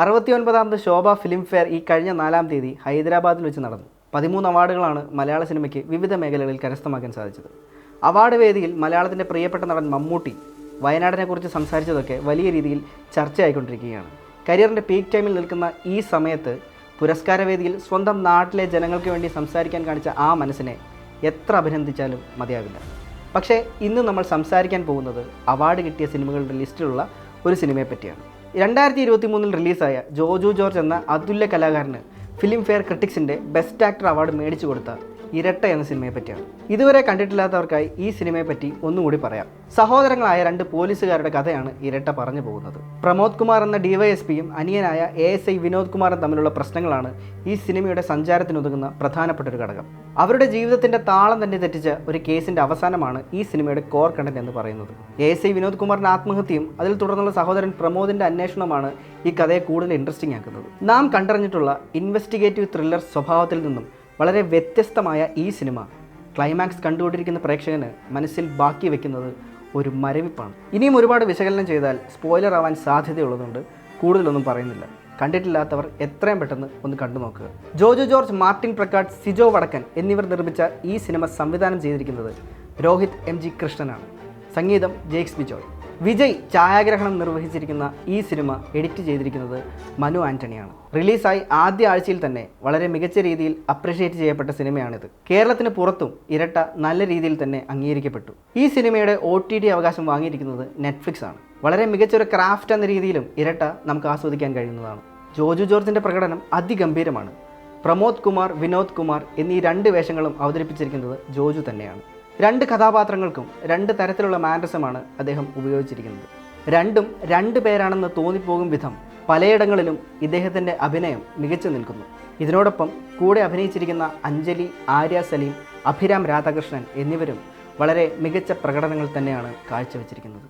അറുപത്തിയൊൻപതാമത് ശോഭ film fair ഈ കഴിഞ്ഞ നാലാം തീയതി ഹൈദരാബാദിൽ വെച്ച് നടന്നു. പതിമൂന്ന് അവാർഡുകളാണ് മലയാള സിനിമയ്ക്ക് വിവിധ മേഖലകളിൽ കരസ്ഥമാക്കാൻ സാധിച്ചത്. അവാർഡ് വേദിയിൽ മലയാളത്തിന്റെ പ്രിയപ്പെട്ട നടൻ മമ്മൂട്ടി വയനാടിനെക്കുറിച്ച് സംസാരിച്ചതൊക്കെ വലിയ രീതിയിൽ ചർച്ചയായിക്കൊണ്ടിരിക്കുകയാണ്. കരിയറിന്റെ പീക്ക് ടൈമിൽ നിൽക്കുന്ന ഈ സമയത്ത് പുരസ്കാരവേദിയിൽ സ്വന്തം നാട്ടിലെ ജനങ്ങൾക്ക് വേണ്ടി സംസാരിക്കാൻ കാണിച്ച ആ മനസ്സിനെ എത്ര അഭിനന്ദിച്ചാലും മതിയാവില്ല. പക്ഷേ ഇന്ന് നമ്മൾ സംസാരിക്കാൻ പോകുന്നത് അവാർഡ് കിട്ടിയ സിനിമകളുടെ ലിസ്റ്റിലുള്ള ഒരു സിനിമയെ പറ്റിയാണ്. രണ്ടായിരത്തി ഇരുപത്തി മൂന്നിൽ റിലീസായ ജോജു ജോർജ് എന്ന അതുല്യ കലാകാരന് ഫിലിം ഫെയർ ക്രിട്ടിക്സിന്റെ ബെസ്റ്റ് ആക്ടർ അവാർഡ് മേടിച്ചു കൊടുത്ത ഇരട്ട എന്ന സിനിമയെ പറ്റിയാണ്. ഇതുവരെ കണ്ടിട്ടില്ലാത്തവർക്കായി ഈ സിനിമയെ പറ്റി ഒന്നുകൂടി പറയാം. സഹോദരങ്ങളായ രണ്ട് പോലീസുകാരുടെ കഥയാണ് ഇരട്ട പറഞ്ഞു പോകുന്നത്. പ്രമോദ് കുമാർ എന്ന ഡിവൈഎസ്പിയും അനിയനായ എ എസ് ഐ വിനോദ് കുമാറും തമ്മിലുള്ള പ്രശ്നങ്ങളാണ് ഈ സിനിമയുടെ സഞ്ചാരത്തിനൊതുങ്ങുന്ന പ്രധാനപ്പെട്ട ഒരു ഘടകം. അവരുടെ ജീവിതത്തിന്റെ താളം തന്നെ തെറ്റിച്ച ഒരു കേസിന്റെ അവസാനമാണ് ഈ സിനിമയുടെ കോർ കണ്ടന്റ് എന്ന് പറയുന്നത്. എ എസ് ഐ വിനോദ് കുമാറിന്റെ ആത്മഹത്യയും അതിൽ തുടർന്നുള്ള സഹോദരൻ പ്രമോദിന്റെ അന്വേഷണമാണ് ഈ കഥയെ കൂടുതൽ ഇൻട്രസ്റ്റിംഗ് ആക്കുന്നത്. നാം കണ്ടറിഞ്ഞിട്ടുള്ള ഇൻവെസ്റ്റിഗേറ്റീവ് ത്രില്ലർ സ്വഭാവത്തിൽ നിന്നും വളരെ വ്യത്യസ്തമായ ഈ സിനിമ ക്ലൈമാക്സ് കണ്ടുകൊണ്ടിരിക്കുന്ന പ്രേക്ഷകന് മനസ്സിൽ ബാക്കി വെക്കുന്നത് ഒരു മരവിപ്പാണ്. ഇനിയും ഒരുപാട് വിശകലനം ചെയ്താൽ സ്പോയിലർ ആവാൻ സാധ്യതയുള്ളതുകൊണ്ട് കൂടുതലൊന്നും പറയുന്നില്ല. കണ്ടിട്ടില്ലാത്തവർ എത്രയും പെട്ടെന്ന് ഒന്ന് കണ്ടു നോക്കുക ജോജു ജോർജ് മാർട്ടിൻ പ്രക്കാട്ട് സിജോ വടക്കൻ എന്നിവർ നിർമ്മിച്ച ഈ സിനിമ സംവിധാനം ചെയ്തിരിക്കുന്നത് രോഹിത് എം ജി കൃഷ്ണനാണ്. സംഗീതം ജെയ്ക്സ് ബിജോയ്. വിജയ് ഛായാഗ്രഹണം നിർവഹിച്ചിരിക്കുന്ന ഈ സിനിമ എഡിറ്റ് ചെയ്തിരിക്കുന്നത് മനു ആന്റണിയാണ്. റിലീസായി ആദ്യ ആഴ്ചയിൽ തന്നെ വളരെ മികച്ച രീതിയിൽ അപ്രിഷ്യേറ്റ് ചെയ്യപ്പെട്ട സിനിമയാണിത്. കേരളത്തിന് പുറത്തും ഇരട്ട നല്ല രീതിയിൽ തന്നെ അംഗീകരിക്കപ്പെട്ടു. ഈ സിനിമയുടെ ഒ അവകാശം വാങ്ങിയിരിക്കുന്നത് നെറ്റ്ഫ്ലിക്സ് ആണ് വളരെ മികച്ച ഒരു ക്രാഫ്റ്റ് എന്ന രീതിയിലും ഇരട്ട നമുക്ക് ആസ്വദിക്കാൻ കഴിയുന്നതാണ്. ജോജു ജോർജിന്റെ പ്രകടനം അതിഗംഭീരമാണ്. പ്രമോദ് കുമാർ വിനോദ് കുമാർ എന്നീ രണ്ട് വേഷങ്ങളും അവതരിപ്പിച്ചിരിക്കുന്നത് ജോജു തന്നെയാണ്. രണ്ട് കഥാപാത്രങ്ങൾക്കും രണ്ട് തരത്തിലുള്ള മാനറിസമാണ് അദ്ദേഹം ഉപയോഗിച്ചിരിക്കുന്നത്. രണ്ടും രണ്ട് പേരാണെന്ന് തോന്നിപ്പോകും വിധം പലയിടങ്ങളിലും ഇദ്ദേഹത്തിന്റെ അഭിനയം മികച്ചു നിൽക്കുന്നു. ഇതിനോടൊപ്പം കൂടെ അഭിനയിച്ചിരിക്കുന്ന അഞ്ജലി ആര്യ സലീം അഭിരാം രാധാകൃഷ്ണൻ എന്നിവരും വളരെ മികച്ച പ്രകടനങ്ങൾ തന്നെയാണ് കാഴ്ചവെച്ചിരിക്കുന്നത്.